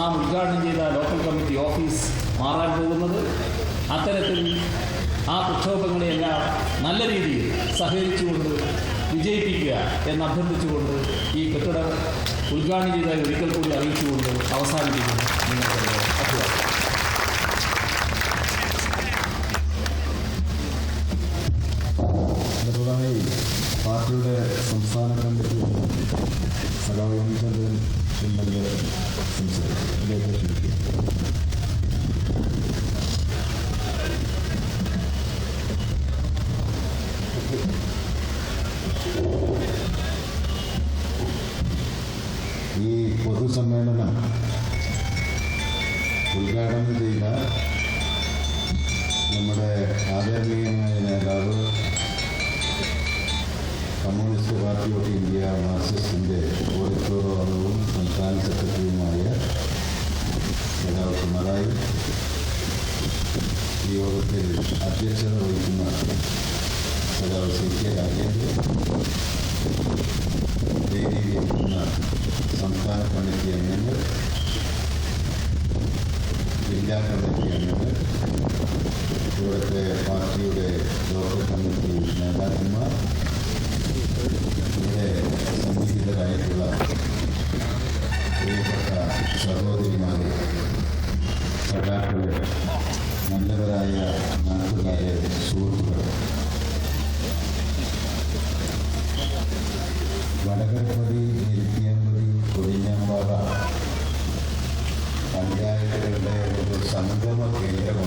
നാം ഉദ്ഘാടനം ചെയ്ത ലോക്കൽ കമ്മിറ്റി ഓഫീസ് മാറാൻ പോകുന്നത്. അത്തരത്തിൽ ആ പ്രക്ഷോഭങ്ങളെയെല്ലാം നല്ല രീതിയിൽ സഹകരിച്ചുകൊണ്ട് വിജയിപ്പിക്കുക എന്ന് അഭ്യർത്ഥിച്ചുകൊണ്ട് ഈ കെട്ടിടം ഉദ്ഘാടനം ചെയ്തതായി ഒരിക്കൽ കൂടി അറിയിച്ചുകൊണ്ട് അവസാനിപ്പിക്കുന്നു. പാർട്ടിയുടെ സംസ്ഥാന കമ്മിറ്റി സഖാവ് എം ചന്ദ്രൻ സംസാരിക്കും ഈ പൊതുസമ്മേളനം ഉദ്ഘാടനം ചെയ്ത നമ്മുടെ ആദരണീയമായ നേതാവ് പാർട്ടി ഓഫ് ഇന്ത്യ മാർക്സിസ്റ്റിന്റെ ഓഡിറ്റോറിയം അംഗവും സംസ്ഥാന സെക്രട്ടറിയുമായ നേതാവ് പിണറായി ഈ യോഗത്തിൽ അധ്യക്ഷത വഹിക്കുന്ന നേതാവ് സി കെ രാജേന്ദ്രൻ വേദിയിലിരിക്കുന്ന സംസ്ഥാന കമ്മിറ്റി അംഗങ്ങൾ ജില്ലാ കമ്മിറ്റി അംഗങ്ങൾ ഇവിടുത്തെ പാർട്ടിയുടെ ലോക്കൽ കമ്മിറ്റി നേതാക്കന്മാർ സഹോദരിമാരെ സഖാക്കളെ നല്ലവരായ നാട്ടുകാരെ സുഹൃത്തുക്കൾ വടകരപ്പടി നെരുത്തിയമ്പടി കൊടിഞ്ഞാമ്പാറ പഞ്ചായത്തുകളുടെ ഒരു സംഗമ കേന്ദ്രമാണ്